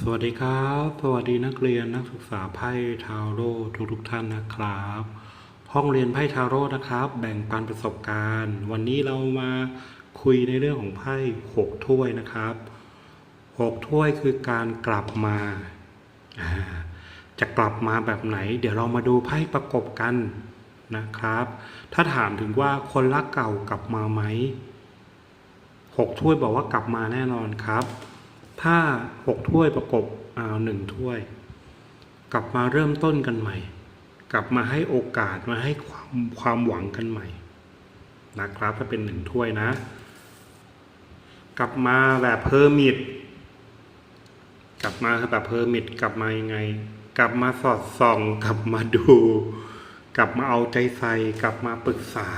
สวัสดีครับ สวัสดีนักเรียนนักศึกษาไพ่ทาโร่ทุกทุกท่านนะครับ ห้องเรียนไพ่ทาโร่นะครับ แบ่งปันประสบการณ์ วันนี้เรามาคุยในเรื่องของไพ่หกถ้วยนะครับหกถ้วยคือการกลับมาอ่าจะกลับมาแบบไหน เดี๋ยวเรามาดูไพ่ประกบกันนะครับ ถ้าถามถึงว่าคนรักเก่ากลับมาไหมหกถ้วยบอกว่ากลับมาแน่นอนครับ ถ้าหกถ้วยประกบเอาหนึ่งถ้วย กลับมาเริ่มต้นกันใหม่ กลับมาให้โอกาสมาให้ความความหวังกันใหม่ นะครับถ้าเป็นหนึ่งถ้วยนะ กลับมาแบบเพอร์มิดกลับมาแบบเพอร์มิดกลับมายังไง กลับมาสอดส่อง กลับมาดู กลับมาเอาใจใส่กลับมาปรึกษา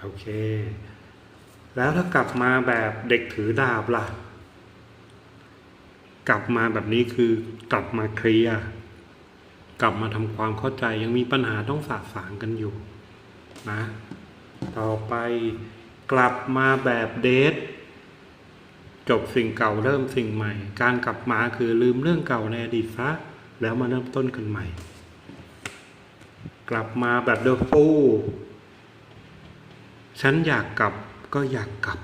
โอเค แล้วถ้ากลับมาแบบเด็กถือดาบล่ะ กลับมาแบบนี้คือกลับมาเคลียร์กลับมาทำความเข้าใจยังมีปัญหาต้องสาสางกันอยู่นะต่อไปกลับมาแบบเดทจบสิ่งเก่าเริ่มสิ่งใหม่ การกลับมาคือลืมเรื่องเก่าในอดีตซะแล้วมาเริ่มต้นกันใหม่ กลับมาแบบเดอะฟูฉันอยากกลับก็อยากกลับ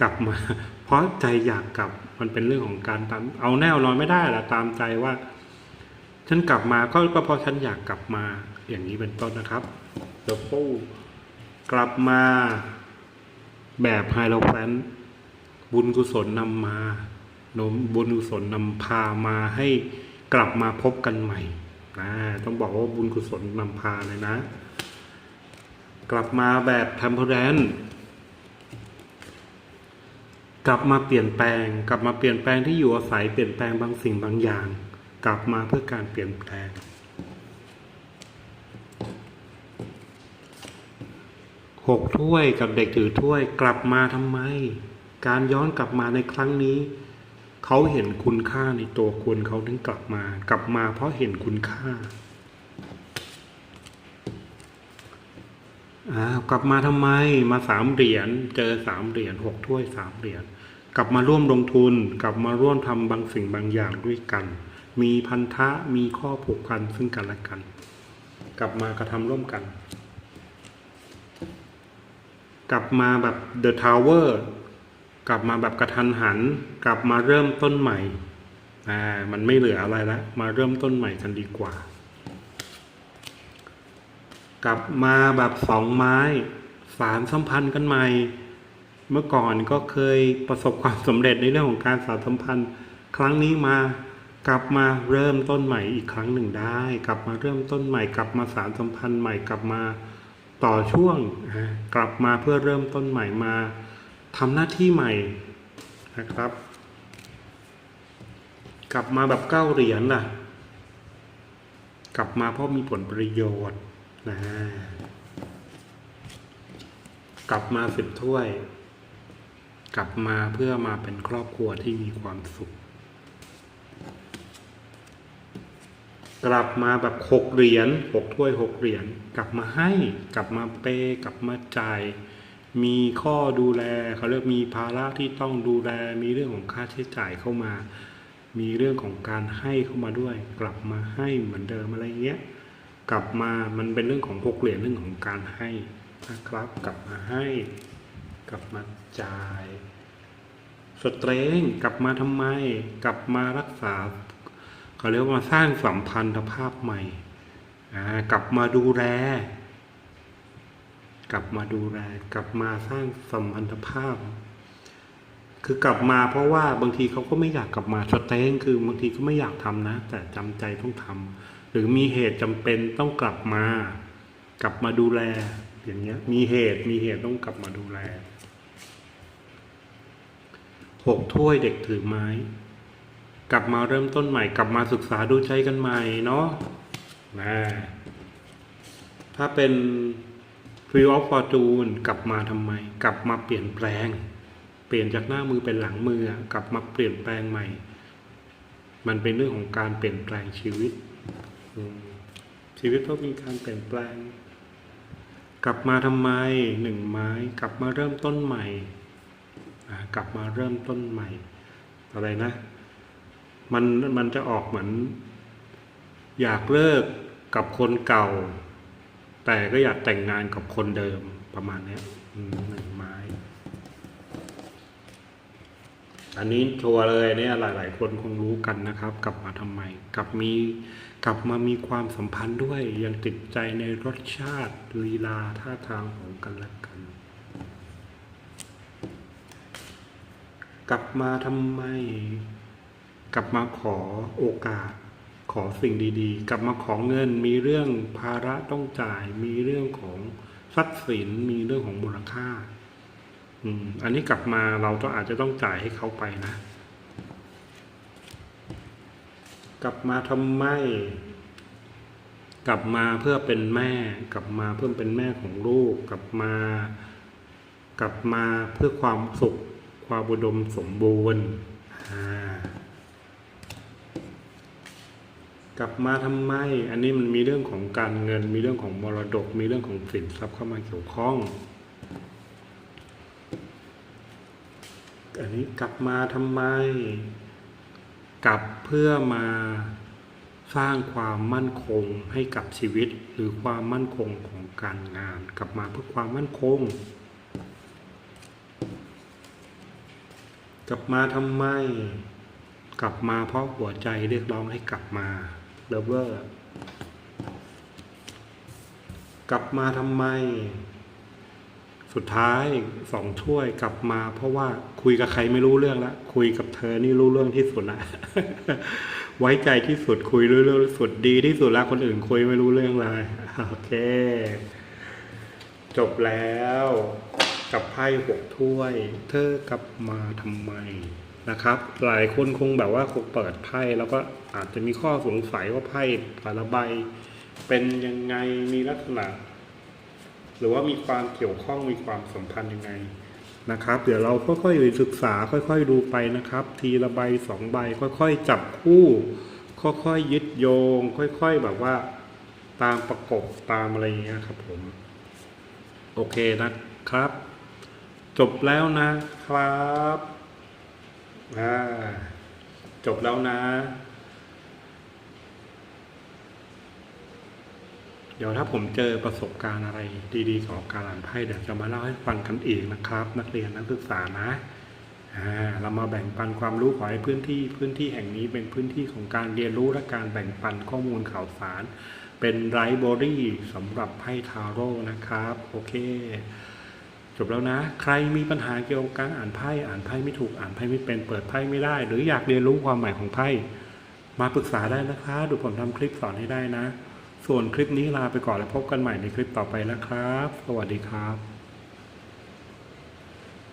กลับมา เพราะใจอยากกลับมันเป็นเรื่องของการตามเอาแน่นอนไม่ได้ละตามใจว่า ฉันกลับมาก็ก็เพราะฉันอยากกลับมาอย่างนี้เป็นต้นนะครับเดอะฟูกลับมาแบบไฮโลแฟนบุญกุศลนำมาโนมบุญกุศลนำพามาให้กลับมาพบกันใหม่นะต้องบอกว่าบุญกุศลนำพาเลยนะ กลับมาแบบเทมเพอร์แรน กลับมาเปลี่ยนแปลง กลับมาเปลี่ยนแปลงที่อยู่อาศัยเปลี่ยนแปลงบางสิ่งบางอย่าง กลับมาเพื่อการเปลี่ยนแปลง หกถ้วยกับเด็กถือถ้วยกลับมาทำไม การย้อนกลับมาในครั้งนี้ เขาเห็นคุณค่าในตัวคุณเขาถึงกลับมา กลับมาเพราะเห็นคุณค่าอ้าวกลับมาทำไมมาสามเหรียญเจอสามเหรียญหกถ้วยสามเหรียญ กลับมาร่วมลงทุน กลับมาร่วมทำบางสิ่งบางอย่างด้วยกัน มีพันธะมีข้อผูกพันซึ่งกันและกัน กลับมากระทำร่วมกัน กลับมาแบบเดอะทาวเวอร์กลับมาแบบกระทันหัน กลับมาเริ่มต้นใหม่อ่ามันไม่เหลืออะไรแล้วมาเริ่มต้นใหม่กันดีกว่า กลับมาแบบสองไม้สารสัมพันธ์กันใหม่ เมื่อก่อนก็เคยประสบความสำเร็จในเรื่องของการสารสัมพันธ์ ครั้งนี้มากลับมาเริ่มต้นใหม่อีกครั้งหนึ่งได้ กลับมาเริ่มต้นใหม่ กลับมาสารสัมพันธ์ใหม่กลับมาต่อช่วงกลับมาเพื่อเริ่มต้นใหม่มาทำหน้าที่ใหม่นะครับ กลับมาแบบเก้าเหรียญล่ะ กลับมาเพราะมีผลประโยชน์นะกลับมาสิบถ้วย กลับมาเพื่อมาเป็นครอบครัวที่มีความสุข กลับมาแบบหกเหรียญหกถ้วยหกเหรียญกลับมาให้กลับมาเปกลับมาจ่ายมีข้อดูแลเขาเรียกมีภาระที่ต้องดูแล มีเรื่องของค่าใช้จ่ายเข้ามา มีเรื่องของการให้เข้ามาด้วย กลับมาให้เหมือนเดิมอะไรเงี้ยกลับมามันเป็นเรื่องของหกเหรียญเรื่องของการให้นะครับ กลับมาให้ กลับมาจ่ายสเตรงกลับมาทำไม กลับมารักษาเขาเรียกว่าสร้างสัมพันธภาพใหม่กลับมาดูแล กลับมาดูแล กลับมาสร้างสัมพันธภาพ คือกลับมาเพราะว่าบางทีเขาก็ไม่อยากกลับมาสเตงคือบางทีก็ไม่อยากทำนะ แต่จำใจต้องทำหรือมีเหตุจำเป็นต้องกลับมา กลับมาดูแล อย่างเงี้ย มีเหตุมีเหตุต้องกลับมาดูแล หกถ้วยเด็กถือไม้ กลับมาเริ่มต้นใหม่ กลับมาศึกษาดูใจกันใหม่เนาะนะถ้าเป็น Free of Fortune กลับมาทำไม กลับมาเปลี่ยนแปลง เปลี่ยนจากหน้ามือเป็นหลังมือ กลับมาเปลี่ยนแปลงใหม่ มันเป็นเรื่องของการเปลี่ยนแปลงชีวิต ชีวิตต้องมีการเปลี่ยนแปลง กลับมาทำไมหนึ่งไม้ กลับมาเริ่มต้นใหม่ กลับมาเริ่มต้นใหม่ อะไรนะ มันมันจะออกเหมือน อยากเลิกกับคนเก่า แต่ก็อยากแต่งงานกับคนเดิมประมาณนี้หนึ่งไม้ อันนี้ชัวร์เลยเนี่ยหลาย ๆ คนคงรู้กันนะครับ กลับมาทำไม กลับมีกลับมามีความสัมพันธ์ด้วยยังติดใจในรสชาติลีลาท่าทางของกันและกัน กลับมาทำไม กลับมาขอโอกาส ขอสิ่งดีๆ กลับมาขอเงิน มีเรื่องภาระต้องจ่าย มีเรื่องของทรัพย์สิน มีเรื่องของมูลค่า อืม อันนี้กลับมาเราต้องอาจจะต้องจ่ายให้เขาไปนะ กลับมาทำไม กลับมาเพื่อเป็นแม่ กลับมาเพื่อเป็นแม่ของลูก กลับมา กลับมาเพื่อความสุข ความบุดมสมบูรณ์กลับมาทำไม อันนี้มันมีเรื่องของการเงิน มีเรื่องของมรดก มีเรื่องของสินทรัพย์เข้ามาเกี่ยวข้อง อันนี้กลับมาทำไม กลับเพื่อมาสร้างความมั่นคงให้กับชีวิต หรือความมั่นคงของการงาน กลับมาเพื่อความมั่นคง กลับมาทำไม กลับมาเพราะหัวใจเรียกร้องให้กลับมาเลเวอร์กลับมาทำไม สุดท้ายสองถ้วยกลับมา เพราะว่าคุยกับใครไม่รู้เรื่องละคุยกับเธอนี่รู้เรื่องที่สุดละไว้ใจที่สุดคุยรู้เรื่องที่สุดดีที่สุดล้วคนอื่นคุยไม่รู้เรื่องเลยโอเค จบแล้ว กับไพ่หกถ้วย เธอกลับมาทำไมนะครับ หลายคนคงแบบว่าคงเปิดไพ่แล้วก็อาจจะมีข้อสงสัยว่าไพ่แต่ละใบเป็นยังไงมีลักษณะ หรือว่ามีความเกี่ยวข้องมีความสัมพันธ์ยังไงนะครับ เดี๋ยวเราค่อยๆศึกษาค่อยๆดูไปนะครับ ทีละใบสองใบค่อยๆ จับคู่ ค่อยๆยึดโยง ค่อย ๆ แบบว่า ตามประกบตามอะไรอย่างเงี้ยครับผม โอเคนะครับ จบแล้วนะครับอ่าจบแล้วนะ เดี๋ยวถ้าผมเจอประสบการณ์อะไรดีๆของการอ่านไพ่เดี๋ยวจะมาเล่าให้ฟังกันอีกนะครับ นักเรียนนักศึกษานะเรามาแบ่งปันความรู้ขอให้พื้นที่พื้นที่แห่งนี้เป็นพื้นที่ของการเรียนรู้และการแบ่งปันข้อมูลข่าวสาร เป็นไรบอรี่สำหรับไพ่ทาโร่นะครับ โอเค จบแล้วนะ ใครมีปัญหาเกี่ยวกับการอ่านไพ่อ่านไพ่ไม่ถูกอ่านไพ่ไม่เป็นเปิดไพ่ไม่ได้ หรืออยากเรียนรู้ความหมายของไพ่มาปรึกษาได้นะคะดูผมทำคลิปสอนให้ได้นะ ส่วนคลิปนี้ลาไปก่อนแล้วพบกันใหม่ในคลิปต่อไปนะครับ สวัสดีครับ